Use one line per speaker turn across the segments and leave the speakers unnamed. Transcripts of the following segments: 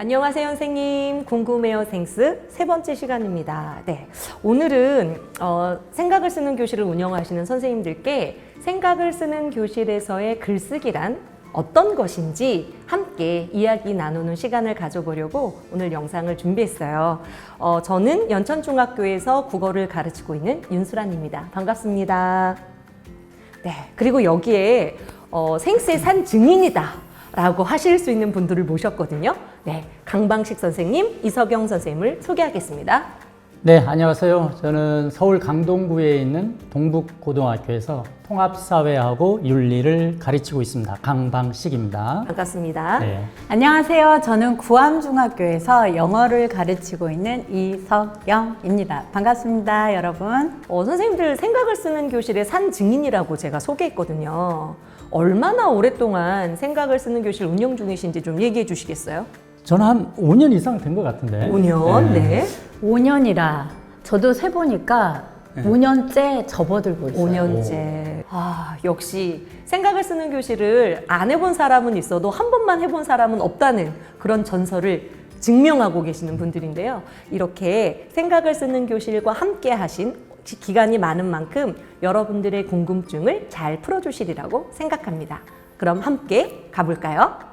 안녕하세요, 선생님. 궁금해요, 생스 세 번째 시간입니다. 네. 오늘은 어, 생각을 쓰는 교실을 운영하시는 선생님들께 생각을 쓰는 교실에서의 글쓰기란 어떤 것인지 함께 이야기 나누는 시간을 가져보려고 오늘 영상을 준비했어요. 어, 저는 연천중학교에서 국어를 가르치고 있는 윤수란입니다. 반갑습니다. 네. 그리고 여기에 어, 생스의 산 증인이다. 라고 하실 수 있는 분들을 모셨거든요. 네. 강방식 선생님, 이석영 선생님을 소개하겠습니다.
네, 안녕하세요. 저는 서울 강동구에 있는 동북고등학교에서 통합사회하고 윤리를 가르치고 있습니다. 강방식입니다.
반갑습니다.
네.
안녕하세요. 저는 구암중학교에서 영어를 가르치고 있는 이석영입니다. 반갑습니다, 여러분.
어, 선생님들 생각을 쓰는 교실의 산 증인이라고 제가 소개했거든요. 얼마나 오랫동안 생각을 쓰는 교실 운영 중이신지 좀 얘기해 주시겠어요?
저는 한 5년 이상 된 것 같은데.
5년, 네.
5년이라 저도 세 보니까 5년째 접어들고 있어요.
5년째. 아, 역시 생각을 쓰는 교실을 안 해본 사람은 있어도 한 번만 해본 사람은 없다는 그런 전설을 증명하고 계시는 분들인데요. 이렇게 생각을 쓰는 교실과 함께 하신 기- 기간이 많은 만큼 여러분들의 궁금증을 잘 풀어주시리라고 생각합니다. 그럼 함께 가볼까요?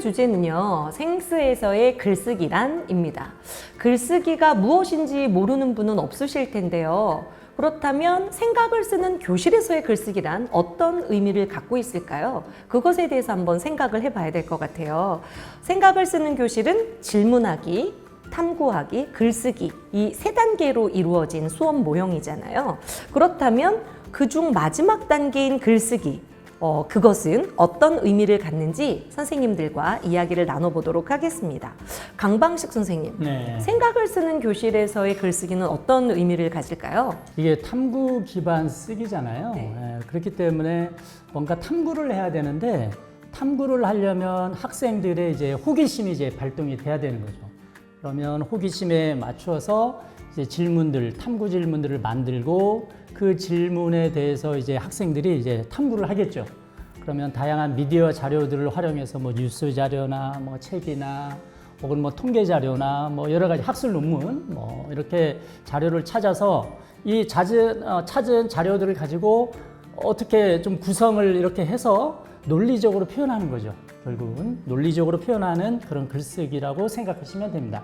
주제는요, 생스에서의 글쓰기란입니다. 글쓰기가 무엇인지 모르는 분은 없으실 텐데요. 그렇다면 생각을 쓰는 교실에서의 글쓰기란 어떤 의미를 갖고 있을까요? 그것에 대해서 한번 생각을 해봐야 될 것 같아요. 생각을 쓰는 교실은 질문하기, 탐구하기, 글쓰기 이 세 단계로 이루어진 수업 모형이잖아요. 그렇다면 그중 마지막 단계인 글쓰기 어, 그것은 어떤 의미를 갖는지 선생님들과 이야기를 나눠보도록 하겠습니다. 강방식 선생님,
네.
생각을 쓰는 교실에서의 글쓰기는 어떤 의미를 가질까요?
이게 탐구 기반 쓰기잖아요.
네.
예, 그렇기 때문에 뭔가 탐구를 해야 되는데 탐구를 하려면 학생들의 이제 호기심이 이제 발동이 돼야 되는 거죠. 그러면 호기심에 맞춰서 이제 질문들, 탐구 질문들을 만들고 그 질문에 대해서 이제 학생들이 이제 탐구를 하겠죠. 그러면 다양한 미디어 자료들을 활용해서 뭐 뉴스 자료나 뭐 책이나 혹은 뭐 통계 자료나 뭐 여러 가지 학술 논문 뭐 이렇게 자료를 찾아서 이 찾은, 어, 찾은 자료들을 가지고 어떻게 좀 구성을 이렇게 해서 논리적으로 표현하는 거죠. 결국은 논리적으로 표현하는 그런 글쓰기라고 생각하시면 됩니다.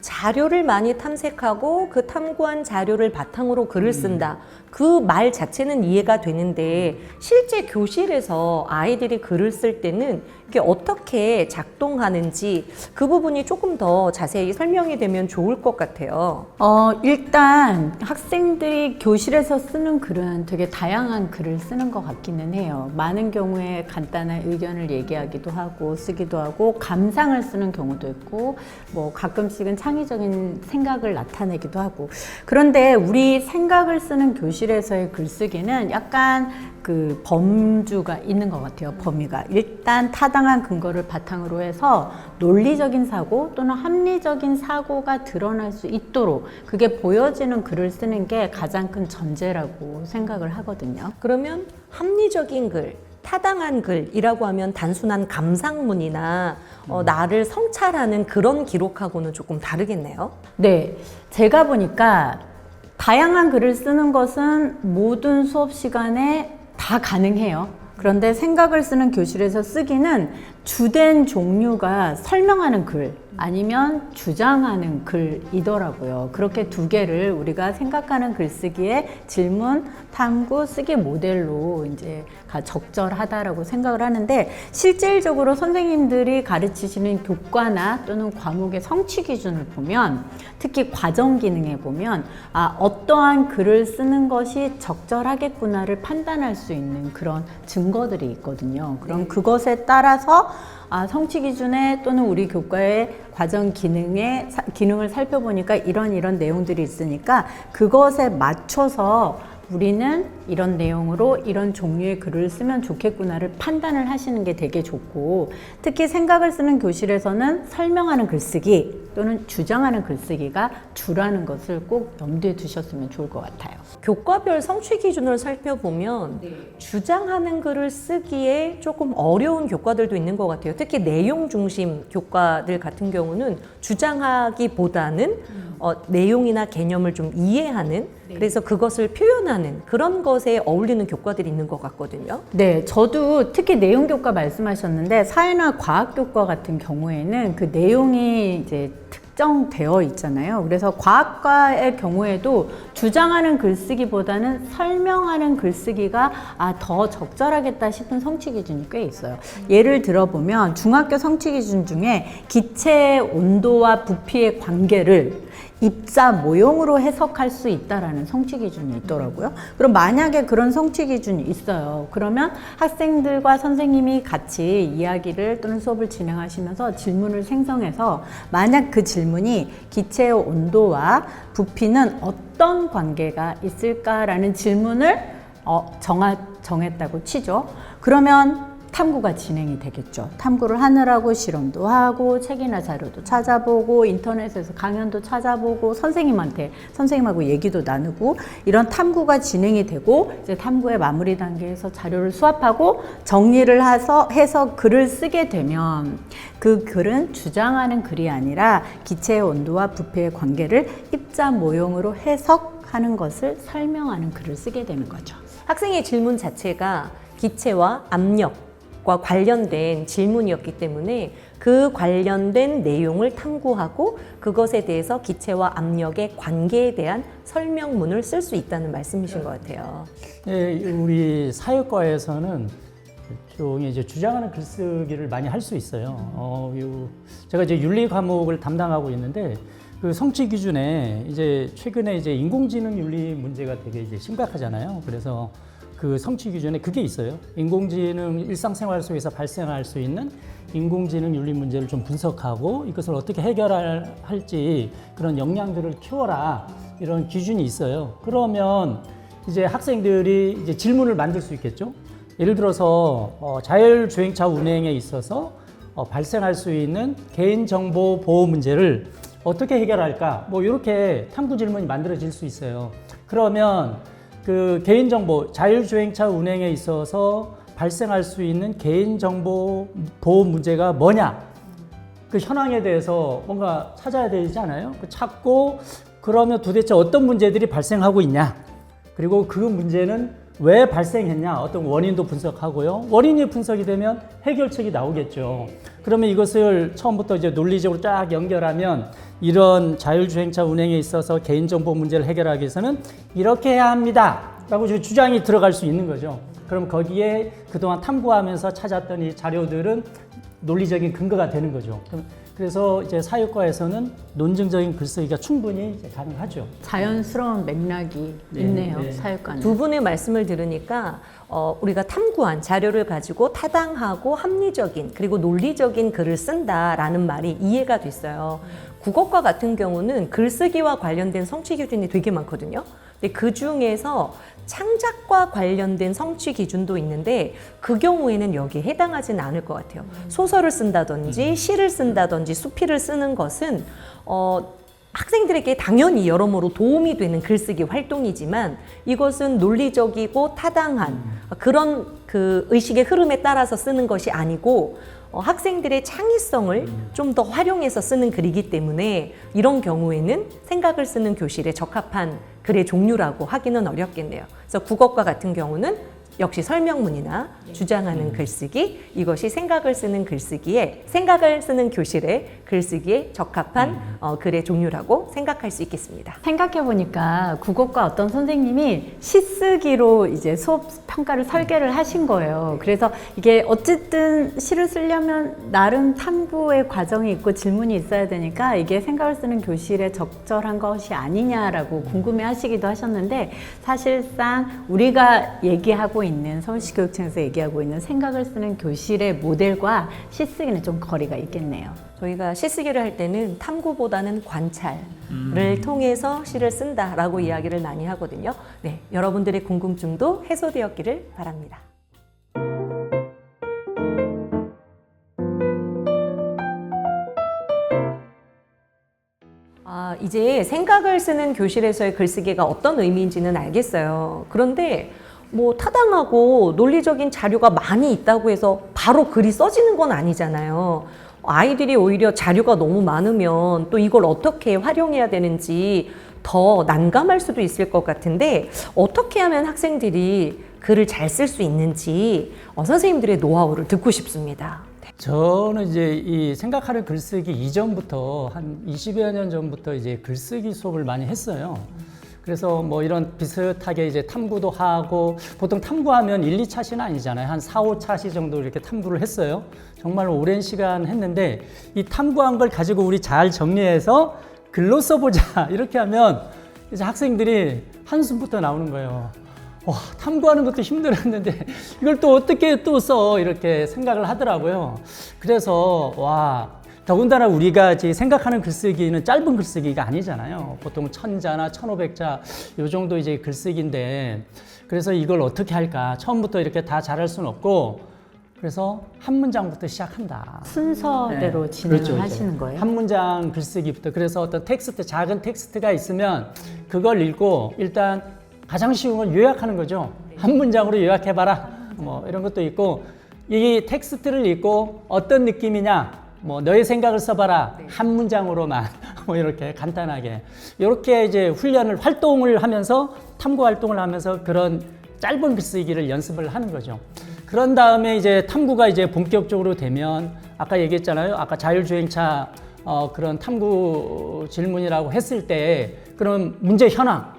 자료를 많이 탐색하고 그 탐구한 자료를 바탕으로 글을 쓴다. 그 말 자체는 이해가 되는데 실제 교실에서 아이들이 글을 쓸 때는 이게 어떻게 작동하는지 그 부분이 조금 더 자세히 설명이 되면 좋을 것 같아요.
어, 일단 학생들이 교실에서 쓰는 글은 되게 다양한 글을 쓰는 것 같기는 해요. 많은 경우에 간단한 의견을 얘기하기도 하고 쓰기도 하고 감상을 쓰는 경우도 있고 뭐 가끔씩은 창의적인 생각을 나타내기도 하고 그런데 우리 생각을 쓰는 교실에서의 글쓰기는 약간 그 범주가 있는 것 같아요. 범위가 일단 타당한 근거를 바탕으로 해서 논리적인 사고 또는 합리적인 사고가 드러날 수 있도록 그게 보여지는 글을 쓰는 게 가장 큰 전제라고 생각을 하거든요.
그러면 합리적인 글, 타당한 글이라고 하면 단순한 감상문이나 어, 나를 성찰하는 그런 기록하고는 조금 다르겠네요.
네, 제가 보니까 다양한 글을 쓰는 것은 모든 수업 시간에 다 가능해요. 그런데 생각을 쓰는 교실에서 쓰기는 주된 종류가 설명하는 글 아니면 주장하는 글이더라고요. 그렇게 두 개를 우리가 생각하는 글쓰기에 질문, 탐구, 쓰기 모델로 이제 가 적절하다라고 생각을 하는데 실질적으로 선생님들이 가르치시는 교과나 또는 과목의 성취 기준을 보면 특히 과정 기능에 보면 아 어떠한 글을 쓰는 것이 적절하겠구나를 판단할 수 있는 그런 증거들이 있거든요. 그럼 그것에 따라서 아, 성취 기준에 또는 우리 교과의 과정 기능에 사- 기능을 살펴보니까 이런 이런 내용들이 있으니까 그것에 맞춰서 우리는 이런 내용으로 이런 종류의 글을 쓰면 좋겠구나를 판단을 하시는 게 되게 좋고 특히 생각을 쓰는 교실에서는 설명하는 글쓰기 또는 주장하는 글쓰기가 주라는 것을 꼭 염두에 두셨으면 좋을 것 같아요.
교과별 성취 기준을 살펴보면 주장하는 글을 쓰기에 조금 어려운 교과들도 있는 것 같아요. 특히 내용 중심 교과들 같은 경우는 주장하기보다는 어, 내용이나 개념을 좀 이해하는 그래서 그것을 표현하는 그런 것에 어울리는 교과들이 있는 것 같거든요.
네, 저도 특히 내용 교과 말씀하셨는데 사회나 과학 교과 같은 경우에는 그 내용이 이제 특 정되어 있잖아요. 그래서 과학과의 경우에도 주장하는 글쓰기보다는 설명하는 글쓰기가 아, 더 적절하겠다 싶은 성취 기준이 꽤 있어요. 예를 들어보면 중학교 성취 기준 중에 기체의 온도와 부피의 관계를 입자 모형으로 해석할 수 있다라는 성취 기준이 있더라고요. 그럼 만약에 그런 성취 기준이 있어요. 그러면 학생들과 선생님이 같이 이야기를 또는 수업을 진행하시면서 질문을 생성해서 만약 그 질문이 기체의 온도와 부피는 어떤 관계가 있을까라는 질문을 어, 정하, 정했다고 치죠. 그러면 탐구가 진행이 되겠죠. 탐구를 하느라고 실험도 하고 책이나 자료도 찾아보고 인터넷에서 강연도 찾아보고 선생님한테 선생님하고 얘기도 나누고 이런 탐구가 진행이 되고 이제 탐구의 마무리 단계에서 자료를 수합하고 정리를 해서 해서 글을 쓰게 되면 그 글은 주장하는 글이 아니라 기체의 온도와 부피의 관계를 입자 모형으로 해석하는 것을 설명하는 글을 쓰게 되는 거죠.
학생의 질문 자체가 기체와 압력 과 관련된 질문이었기 때문에 그 관련된 내용을 탐구하고 그것에 대해서 기체와 압력의 관계에 대한 설명문을 쓸 수 있다는 말씀이신 것 같아요.
예, 우리 사회과에서는 일종의 이제 주장하는 글쓰기를 많이 할 수 있어요. 어, 요, 제가 이제 윤리 과목을 담당하고 있는데 그 성취 기준에 이제 최근에 이제 인공지능 윤리 문제가 되게 이제 심각하잖아요. 그래서 그 성취 기준에 그게 있어요. 인공지능 일상생활 속에서 발생할 수 있는 인공지능 윤리 문제를 좀 분석하고 이것을 어떻게 해결할지 그런 역량들을 키워라 이런 기준이 있어요. 그러면 이제 학생들이 이제 질문을 만들 수 있겠죠. 예를 들어서 어, 자율주행차 운행에 있어서 어, 발생할 수 있는 개인정보 보호 문제를 어떻게 해결할까? 뭐 이렇게 탐구 질문이 만들어질 수 있어요. 그러면 그 개인정보 자율주행차 운행에 있어서 발생할 수 있는 개인정보 보호 문제가 뭐냐? 그 현황에 대해서 뭔가 찾아야 되지 않아요? 그 찾고 그러면 도대체 어떤 문제들이 발생하고 있냐? 그리고 그 문제는 왜 발생했냐? 어떤 원인도 분석하고요. 원인이 분석이 되면 해결책이 나오겠죠. 그러면 이것을 처음부터 이제 논리적으로 쫙 연결하면 이런 자율주행차 운행에 있어서 개인정보 문제를 해결하기 위해서는 이렇게 해야 합니다. 라고 주장이 들어갈 수 있는 거죠. 그럼 거기에 그동안 탐구하면서 찾았던 이 자료들은 논리적인 근거가 되는 거죠. 그래서 이제 사회과에서는 논증적인 글쓰기가 충분히 이제 가능하죠.
자연스러운 맥락이
네,
있네요.
네.
사육과는.
두 분의 말씀을 들으니까 어, 우리가 탐구한 자료를 가지고 타당하고 합리적인 그리고 논리적인 글을 쓴다라는 말이 이해가 됐어요. 국어과 같은 경우는 글쓰기와 관련된 성취 기준이 되게 많거든요. 근데 그 중에서 창작과 관련된 성취 기준도 있는데 그 경우에는 여기에 해당하지는 않을 것 같아요. 소설을 쓴다든지 시를 쓴다든지 수필을 쓰는 것은 어, 학생들에게 당연히 여러모로 도움이 되는 글쓰기 활동이지만 이것은 논리적이고 타당한 그런 그 의식의 흐름에 따라서 쓰는 것이 아니고 어, 학생들의 창의성을 좀 더 활용해서 쓰는 글이기 때문에 이런 경우에는 생각을 쓰는 교실에 적합한 글의 종류라고 하기는 어렵겠네요. 그래서 국어과 같은 경우는 역시 설명문이나 주장하는 글쓰기 이것이 생각을 쓰는 글쓰기에 생각을 쓰는 교실의 글쓰기에 적합한 어, 글의 종류라고 생각할 수 있겠습니다.
생각해 보니까 국어과 어떤 선생님이 시쓰기로 이제 수업 평가를 설계를 하신 거예요. 그래서 이게 어쨌든 시를 쓰려면 나름 탐구의 과정이 있고 질문이 있어야 되니까 이게 생각을 쓰는 교실에 적절한 것이 아니냐라고 궁금해 하시기도 하셨는데 사실상 우리가 얘기하고 있는 서울시 교육청에서 얘기하고 있는 생각을 쓰는 교실의 모델과 시쓰기는 좀 거리가 있겠네요.
저희가 시쓰기를 할 때는 탐구보다는 관찰을 통해서 시를 쓴다라고 이야기를 많이 하거든요. 네, 여러분들의 궁금증도 해소되었기를 바랍니다. 아, 이제 생각을 쓰는 교실에서의 글쓰기가 어떤 의미인지는 알겠어요. 그런데 뭐 타당하고 논리적인 자료가 많이 있다고 해서 바로 글이 써지는 건 아니잖아요. 아이들이 오히려 자료가 너무 많으면 또 이걸 어떻게 활용해야 되는지 더 난감할 수도 있을 것 같은데 어떻게 하면 학생들이 글을 잘 쓸 수 있는지 어, 선생님들의 노하우를 듣고 싶습니다.
저는 이제 이 생각하는 글쓰기 이전부터 한 20여 년 전부터 이제 글쓰기 수업을 많이 했어요. 그래서 뭐 이런 비슷하게 이제 탐구도 하고 보통 탐구하면 1, 2차시는 아니잖아요. 한 4, 5차시 정도 이렇게 탐구를 했어요. 정말 오랜 시간 했는데 이 탐구한 걸 가지고 우리 잘 정리해서 글로 써보자. 이렇게 하면 이제 학생들이 한숨부터 나오는 거예요. 와, 탐구하는 것도 힘들었는데 이걸 또 어떻게 또 써? 이렇게 생각을 하더라고요. 그래서 와, 더군다나 우리가 이제 생각하는 글쓰기는 짧은 글쓰기가 아니잖아요. 보통 천자나 천오백 자 요 정도 이제 글쓰기인데 그래서 이걸 어떻게 할까? 처음부터 이렇게 다 잘할 수는 없고 그래서 한 문장부터 시작한다.
순서대로
네.
진행을
그렇죠, 그렇죠.
하시는 거예요?
한 문장 글쓰기부터 그래서 어떤 텍스트 작은 텍스트가 있으면 그걸 읽고 일단 가장 쉬운 건 요약하는 거죠. 한 문장으로 요약해봐라. 뭐 이런 것도 있고 이 텍스트를 읽고 어떤 느낌이냐. 뭐 너의 생각을 써봐라. 한 문장으로만. 뭐 이렇게 간단하게. 이렇게 이제 훈련을 활동을 하면서 탐구 활동을 하면서 그런 짧은 글쓰기를 연습을 하는 거죠. 그런 다음에 이제 탐구가 이제 본격적으로 되면 아까 얘기했잖아요. 아까 자율주행차 어, 그런 탐구 질문이라고 했을 때 그럼 문제 현황.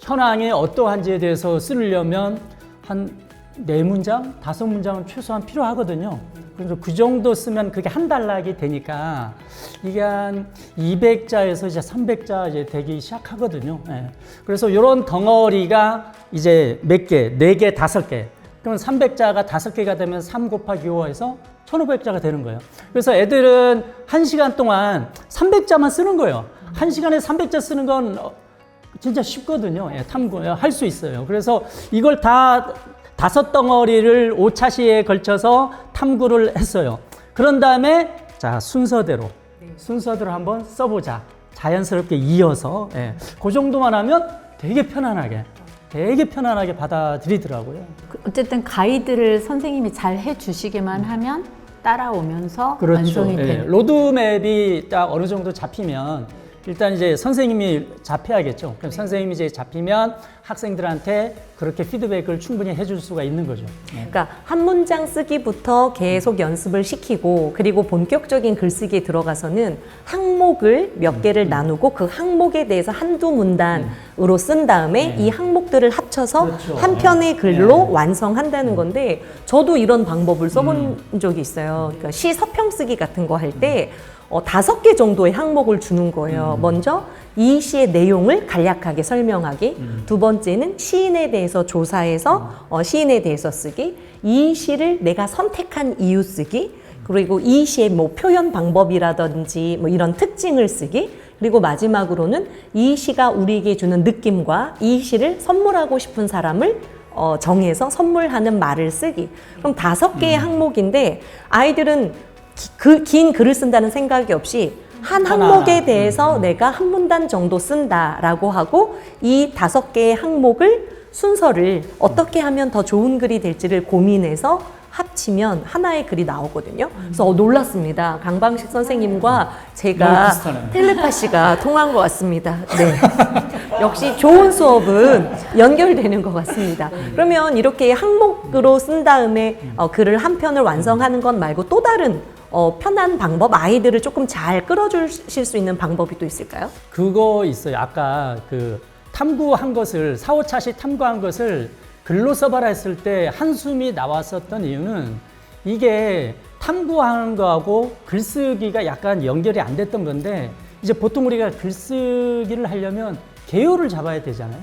현황이 어떠한지에 대해서 쓰려면 한 네 문장, 다섯 문장은 최소한 필요하거든요. 그래서 그 정도 쓰면 그게 한 달락이 되니까 이게 한 200자에서 이제 300자 이제 되기 시작하거든요. 예. 그래서 이런 덩어리가 이제 몇 개, 네 개, 다섯 개. 그러면 300자가 다섯 개가 되면 3 곱하기 5에서 1500자가 되는 거예요. 그래서 애들은 한 시간 동안 300자만 쓰는 거예요. 한 시간에 300자 쓰는 건 어, 진짜 쉽거든요. 예, 탐구 할 수 있어요. 그래서 이걸 다 다섯 덩어리를 오차시에 걸쳐서 탐구를 했어요. 그런 다음에 자 순서대로 순서대로 한번 써보자. 자연스럽게 이어서 예, 그 정도만 하면 되게 편안하게 되게 편안하게 받아들이더라고요.
그 어쨌든 가이드를 선생님이 잘 해주시기만 하면 따라오면서 완성이
예,
되는
로드맵이 딱 어느 정도 잡히면 일단 이제 선생님이 잡혀야겠죠. 그럼 선생님이 이제 잡히면 학생들한테 그렇게 피드백을 충분히 해줄 수가 있는 거죠. 네.
그러니까 한 문장 쓰기부터 계속 연습을 시키고 그리고 본격적인 글쓰기에 들어가서는 항목을 몇 개를 나누고 그 항목에 대해서 한두 문단으로 쓴 다음에 이 항목들을 합쳐서
그렇죠.
한 편의 글로
네.
완성한다는 건데 저도 이런 방법을 써본 적이 있어요. 그러니까 시 서평 쓰기 같은 거 할때 어, 다섯 개 정도의 항목을 주는 거예요. 먼저 이 시의 내용을 간략하게 설명하기. 두 번째는 시인에 대해서 조사해서 어, 시인에 대해서 쓰기. 이 시를 내가 선택한 이유 쓰기. 그리고 이 시의 뭐 표현 방법이라든지 뭐 이런 특징을 쓰기. 그리고 마지막으로는 이 시가 우리에게 주는 느낌과 이 시를 선물하고 싶은 사람을 어, 정해서 선물하는 말을 쓰기. 그럼 다섯 개의 항목인데 아이들은 그 긴 글을 쓴다는 생각이 없이 한. 항목에 대해서 내가 한 문단 정도 쓴다라고 하고 이 다섯 개의 항목을 순서를 어떻게 하면 더 좋은 글이 될지를 고민해서 합치면 하나의 글이 나오거든요. 그래서 어, 놀랐습니다. 강방식 선생님과
너무
제가. 텔레파시가 통한 것 같습니다. 네. 역시 좋은 수업은 연결되는 것 같습니다. 그러면 이렇게 항목으로 쓴 다음에 어, 글을 한 편을 완성하는 것 말고 또 다른 어, 편한 방법, 아이들을 조금 잘 끌어주실 수 있는 방법이 또 있을까요?
그거 있어요. 아까 그 탐구한 것을 사오차시 탐구한 것을 글로 써봐라 했을 때 한숨이 나왔었던 이유는 이게 탐구하는 거하고 글쓰기가 약간 연결이 안 됐던 건데 이제 보통 우리가 글쓰기를 하려면 개요를 잡아야 되잖아요.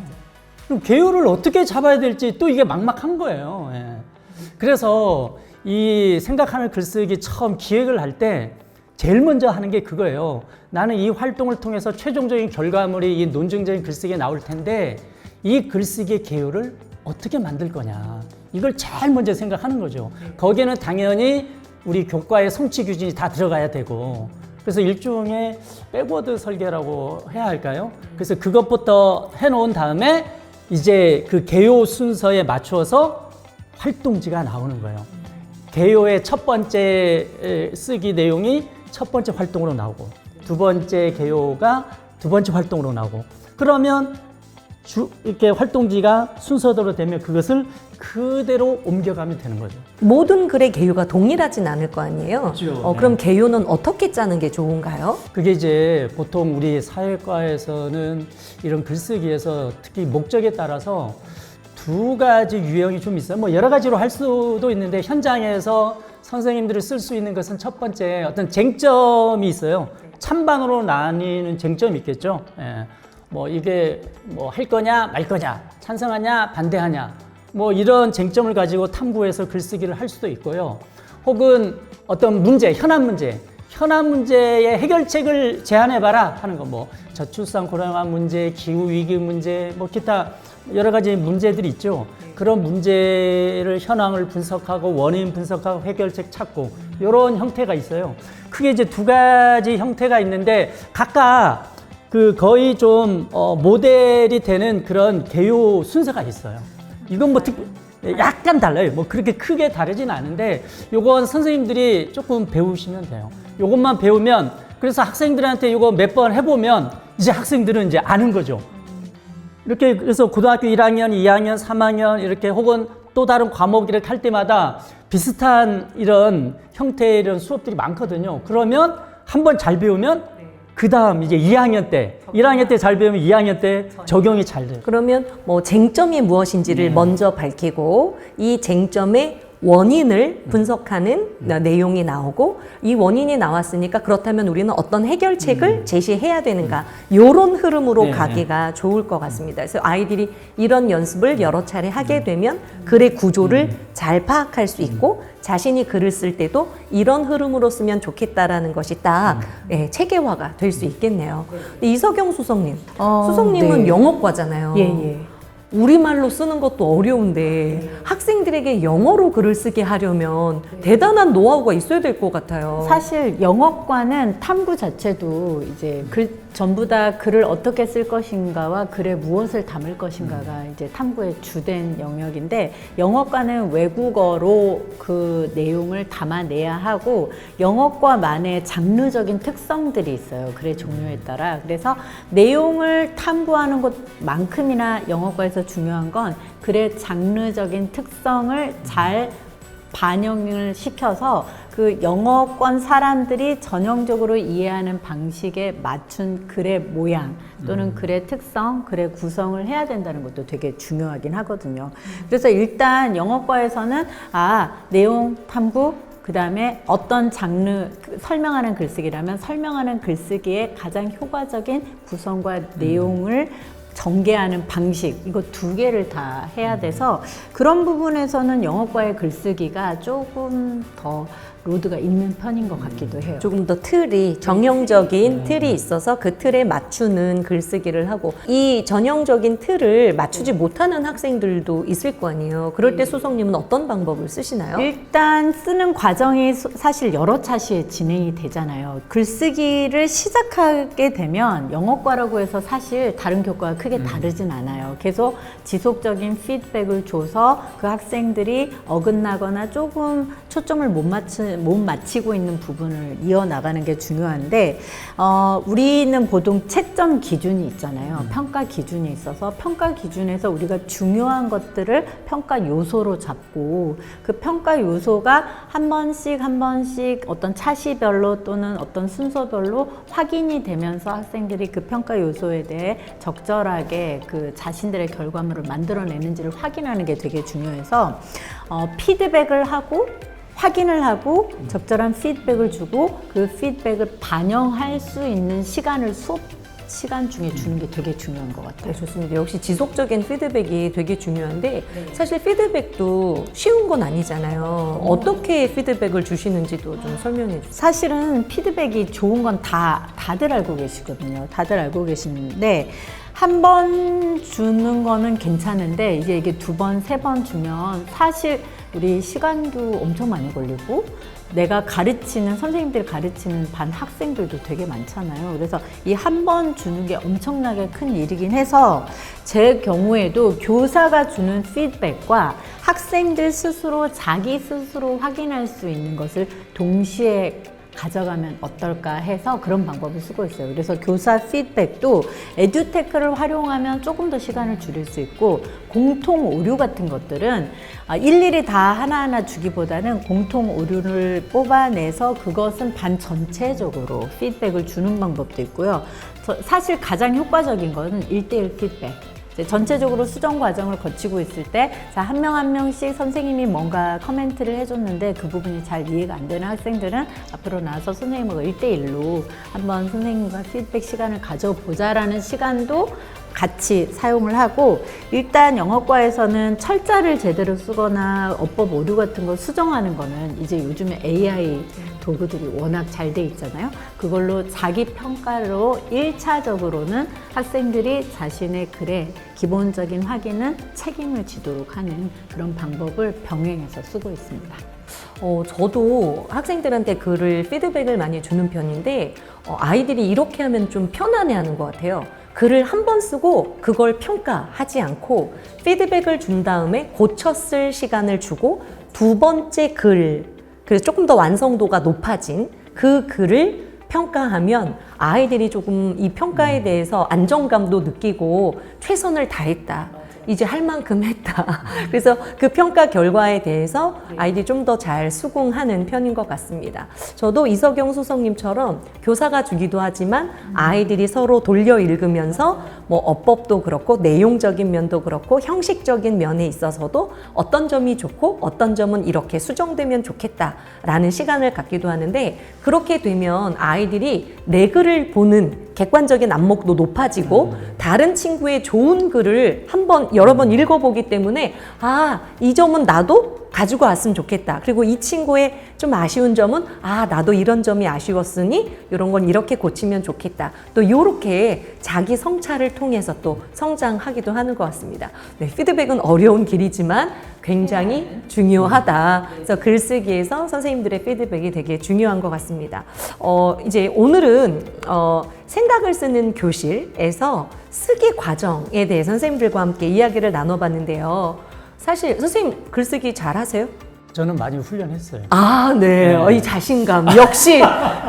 그럼 개요를 어떻게 잡아야 될지 또 이게 막막한 거예요. 예. 그래서 이 생각하는 글쓰기 처음 기획을 할 때 제일 먼저 하는 게 그거예요. 나는 이 활동을 통해서 최종적인 결과물이 이 논증적인 글쓰기에 나올 텐데 이 글쓰기의 개요를 어떻게 만들 거냐. 이걸 제일 먼저 생각하는 거죠. 거기에는 당연히 우리 교과의 성취 규준이 다 들어가야 되고 그래서 일종의 백워드 설계라고 해야 할까요? 그래서 그것부터 해놓은 다음에 이제 그 개요 순서에 맞춰서 활동지가 나오는 거예요. 개요의 첫 번째 에, 쓰기 내용이 첫 번째 활동으로 나오고 두 번째 개요가 두 번째 활동으로 나오고 그러면 주 이렇게 활동지가 순서대로 되면 그것을 그대로 옮겨가면 되는 거죠.
모든 글의 개요가 동일하진 않을 거 아니에요.
그렇죠.
어, 그럼 개요는 어떻게 짜는 게 좋은가요?
그게 이제 보통 우리 사회과에서는 이런 글쓰기에서 특히 목적에 따라서 두 가지 유형이 좀 있어요. 뭐 여러 가지로 할 수도 있는데 현장에서 선생님들을 쓸 수 있는 것은 첫 번째 어떤 쟁점이 있어요. 찬반으로 나뉘는 쟁점이 있겠죠. 예. 뭐 이게 뭐 할 거냐 말 거냐 찬성하냐 반대하냐 뭐 이런 쟁점을 가지고 탐구해서 글쓰기를 할 수도 있고요. 혹은 어떤 문제, 현안 문제, 현안 문제의 해결책을 제안해봐라 하는 거, 뭐 저출산 고령화 문제, 기후 위기 문제, 뭐 기타 여러 가지 문제들이 있죠. 그런 문제를 현황을 분석하고 원인 분석하고 해결책 찾고 이런 형태가 있어요. 크게 이제 두 가지 형태가 있는데 각각 그 거의 좀 어, 모델이 되는 그런 개요 순서가 있어요. 이건 뭐 특, 약간 달라요. 뭐 그렇게 크게 다르진 않은데 요건 선생님들이 조금 배우시면 돼요. 요것만 배우면 그래서 학생들한테 요거 몇 번 해보면 이제 학생들은 이제 아는 거죠. 이렇게 그래서 고등학교 1학년, 2학년, 3학년 이렇게 혹은 또 다른 과목 이렇게 할 때마다 비슷한 이런 형태의 이런 수업들이 많거든요. 그러면 한 번 잘 배우면 그 다음 이제 2학년 때, 1학년 때 잘 배우면 2학년 때 적용이 잘 돼요.
그러면 뭐 쟁점이 무엇인지를 먼저 밝히고 이 쟁점의 원인을 분석하는 내용이 나오고 이 원인이 나왔으니까 그렇다면 우리는 어떤 해결책을 제시해야 되는가 요런 흐름으로
네.
가기가 좋을 것 같습니다. 그래서 아이들이 이런 연습을 여러 차례 하게 되면 글의 구조를 잘 파악할 수 있고 자신이 글을 쓸 때도 이런 흐름으로 쓰면 좋겠다라는 것이 딱 예, 체계화가 될 수 있겠네요. 근데 이석영 수석님,
어,
수석님은
네.
영어과잖아요.
예, 예.
우리말로 쓰는 것도 어려운데 학생들에게 영어로 글을 쓰게 하려면 대단한 노하우가 있어야 될 것 같아요.
사실 영어과는 탐구 자체도 이제 글 전부 다 글을 어떻게 쓸 것인가와 글에 무엇을 담을 것인가가 이제 탐구의 주된 영역인데 영어과는 외국어로 그 내용을 담아내야 하고 영어과만의 장르적인 특성들이 있어요. 글의 종류에 따라. 그래서 내용을 탐구하는 것만큼이나 영어과에서 중요한 건 글의 장르적인 특성을 잘 반영을 시켜서 그 영어권 사람들이 전형적으로 이해하는 방식에 맞춘 글의 모양 또는 글의 특성, 글의 구성을 해야 된다는 것도 되게 중요하긴 하거든요. 그래서 일단 영어과에서는 아, 내용 탐구, 그 다음에 어떤 장르 그 설명하는 글쓰기라면 설명하는 글쓰기의 가장 효과적인 구성과 내용을 전개하는 방식 이거 두 개를 다 해야 돼서 그런 부분에서는 영어과의 글쓰기가 조금 더 로드가 있는 편인 것 같기도 해요.
조금 더 틀이 정형적인 틀이 있어서 그 틀에 맞추는 글쓰기를 하고 이 전형적인 틀을 맞추지 못하는 학생들도 있을 거 아니에요. 그럴 때 수석님은 어떤 방법을 쓰시나요?
일단 쓰는 과정이 소- 사실 여러 차시에 진행이 되잖아요. 글쓰기를 시작하게 되면 영어과라고 해서 사실 다른 교과가 크게 다르진 않아요. 계속 지속적인 피드백을 줘서 그 학생들이 어긋나거나 조금 초점을 못 맞추 못 맞히고 있는 부분을 이어나가는 게 중요한데 어, 우리는 보통 채점 기준이 있잖아요. 평가 기준이 있어서 평가 기준에서 우리가 중요한 것들을 평가 요소로 잡고 그 평가 요소가 한 번씩 한 번씩 어떤 차시별로 또는 어떤 순서별로 확인이 되면서 학생들이 그 평가 요소에 대해 적절하게 그 자신들의 결과물을 만들어내는지를 확인하는 게 되게 중요해서 어, 피드백을 하고 확인을 하고 적절한 피드백을 주고 그 피드백을 반영할 수 있는 시간을 수업 시간 중에 주는 게 되게 중요한 것 같아요.
네, 좋습니다. 역시 지속적인 피드백이 되게 중요한데 사실 피드백도 쉬운 건 아니잖아요. 어떻게 피드백을 주시는지도 좀 설명해 주세요.
사실은 피드백이 좋은 건 다 다들 알고 계시거든요. 다들 알고 계시는데 한 번 주는 거는 괜찮은데 이제 이게 두 번, 세 번 주면 사실 우리 시간도 엄청 많이 걸리고 내가 가르치는 선생님들 가르치는 반 학생들도 되게 많잖아요. 그래서 이 한 번 주는 게 엄청나게 큰 일이긴 해서 제 경우에도 교사가 주는 피드백과 학생들 스스로 자기 스스로 확인할 수 있는 것을 동시에 가져가면 어떨까 해서 그런 방법을 쓰고 있어요. 그래서 교사 피드백도 에듀테크를 활용하면 조금 더 시간을 줄일 수 있고 공통 오류 같은 것들은 아, 일일이 다 하나하나 주기보다는 공통 오류를 뽑아내서 그것은 반 전체적으로 피드백을 주는 방법도 있고요. 저- 사실 가장 효과적인 것은 일대일 피드백. 전체적으로 수정 과정을 거치고 있을 때, 자, 한명 한 명씩 선생님이 뭔가 커멘트를 해줬는데 그 부분이 잘 이해가 안 되는 학생들은 앞으로 나와서 선생님하고 일대일로 한번 선생님과 피드백 시간을 가져보자라는 시간도 같이 사용을 하고 일단 영어과에서는 철자를 제대로 쓰거나 어법 오류 같은 거 수정하는 거는 이제 요즘에 AI 도구들이 워낙 잘 돼 있잖아요. 그걸로 자기 평가로 일차적으로는 학생들이 자신의 글에 기본적인 확인은 책임을 지도록 하는 그런 방법을 병행해서 쓰고 있습니다.
어, 저도 학생들한테 글을 피드백을 많이 주는 편인데 어, 아이들이 이렇게 하면 좀 편안해 하는 것 같아요. 글을 한 번 쓰고 그걸 평가하지 않고 피드백을 준 다음에 고쳤을 시간을 주고 두 번째 글, 그래서 조금 더 완성도가 높아진 그 글을 평가하면 아이들이 조금 이 평가에 대해서 안정감도 느끼고 최선을 다했다. 이제 할 만큼 했다. 그래서 그 평가 결과에 대해서 아이들이 좀 더 잘 수긍하는 편인 것 같습니다. 저도 이석영 소성님처럼 교사가 주기도 하지만 아이들이 서로 돌려 읽으면서 뭐 어법도 그렇고 내용적인 면도 그렇고 형식적인 면에 있어서도 어떤 점이 좋고 어떤 점은 이렇게 수정되면 좋겠다라는 시간을 갖기도 하는데 그렇게 되면 아이들이 내 글을 보는 객관적인 안목도 높아지고 다른 친구의 좋은 글을 한번 여러 번 읽어보기 때문에 아 이 점은 나도 가지고 왔으면 좋겠다. 그리고 이 친구의 좀 아쉬운 점은 아 나도 이런 점이 아쉬웠으니 이런 건 이렇게 고치면 좋겠다. 또 이렇게 자기 성찰을 통해서 또 성장하기도 하는 것 같습니다. 네, 피드백은 어려운 길이지만 굉장히 중요하다. 그래서 글쓰기에서 선생님들의 피드백이 되게 중요한 것 같습니다. 어, 이제 오늘은 어, 생각을 쓰는 교실에서 쓰기 과정에 대해 선생님들과 함께 이야기를 나눠봤는데요. 사실 선생님 글쓰기 잘 하세요?
저는 많이 훈련했어요.
아, 네. 어, 이 자신감. 역시,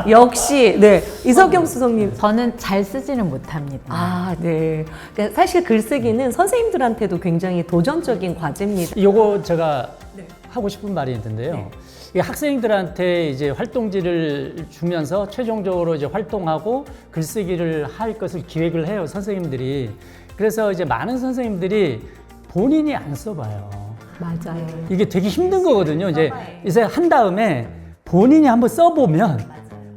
역시. 네. 이석영 수석님.
저는 잘 쓰지는 못합니다.
아, 네. 그러니까 사실 글쓰기는 선생님들한테도 굉장히 도전적인 과제입니다.
요거 제가 하고 싶은 말이 있는데요. 이 학생들한테 이제 활동지를 주면서 최종적으로 이제 활동하고 글쓰기를 할 것을 기획을 해요, 선생님들이. 그래서 이제 많은 선생님들이 본인이 안 써봐요.
맞아요.
이게 되게 힘든 거거든요. 이제 이제 한 다음에 본인이 한번 써보면,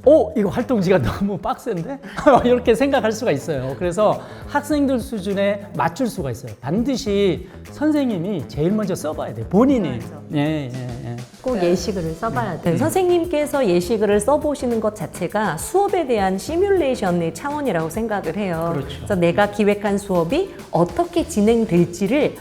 어 이거 활동지가 너무 빡센데 이렇게 생각할 수가 있어요. 그래서 학생들 수준에 맞출 수가 있어요. 반드시 선생님이 제일 먼저 써봐야 돼 요. 본인이. 예, 예, 예.
꼭 예시글을 써봐야
네,
돼요.
선생님께서 예시글을 써보시는 것 자체가 수업에 대한 시뮬레이션의 차원이라고 생각을 해요.
그렇죠.
래서 내가 기획한 수업이 어떻게 진행될지를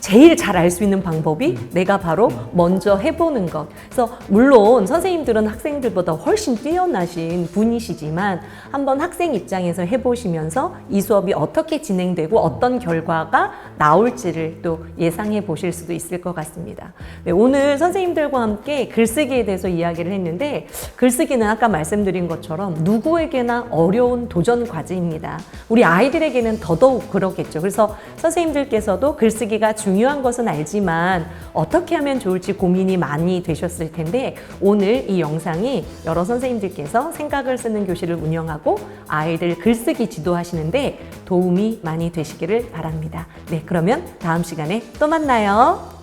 제일 잘 알 수 있는 방법이 내가 바로 먼저 해보는 것. 그래서 물론 선생님들은 학생들보다 훨씬 뛰어나신 분이시지만 한번 학생 입장에서 해보시면서 이 수업이 어떻게 진행되고 어떤 결과가 나올지를 또 예상해 보실 수도 있을 것 같습니다. 네, 오늘 선생님들과 함께 글쓰기에 대해서 이야기를 했는데 글쓰기는 아까 말씀드린 것처럼 누구에게나 어려운 도전 과제입니다. 우리 아이들에게는 더더욱 그렇겠죠. 그래서 선생님들께서도 글쓰기가 중요한 것은 알지만 어떻게 하면 좋을지 고민이 많이 되셨을 텐데 오늘 이 영상이 여러 선생님들께서 생각을 쓰는 교실을 운영하고 아이들 글쓰기 지도하시는데 도움이 많이 되시기를 바랍니다. 네, 그러면 다음 시간에 또 만나요.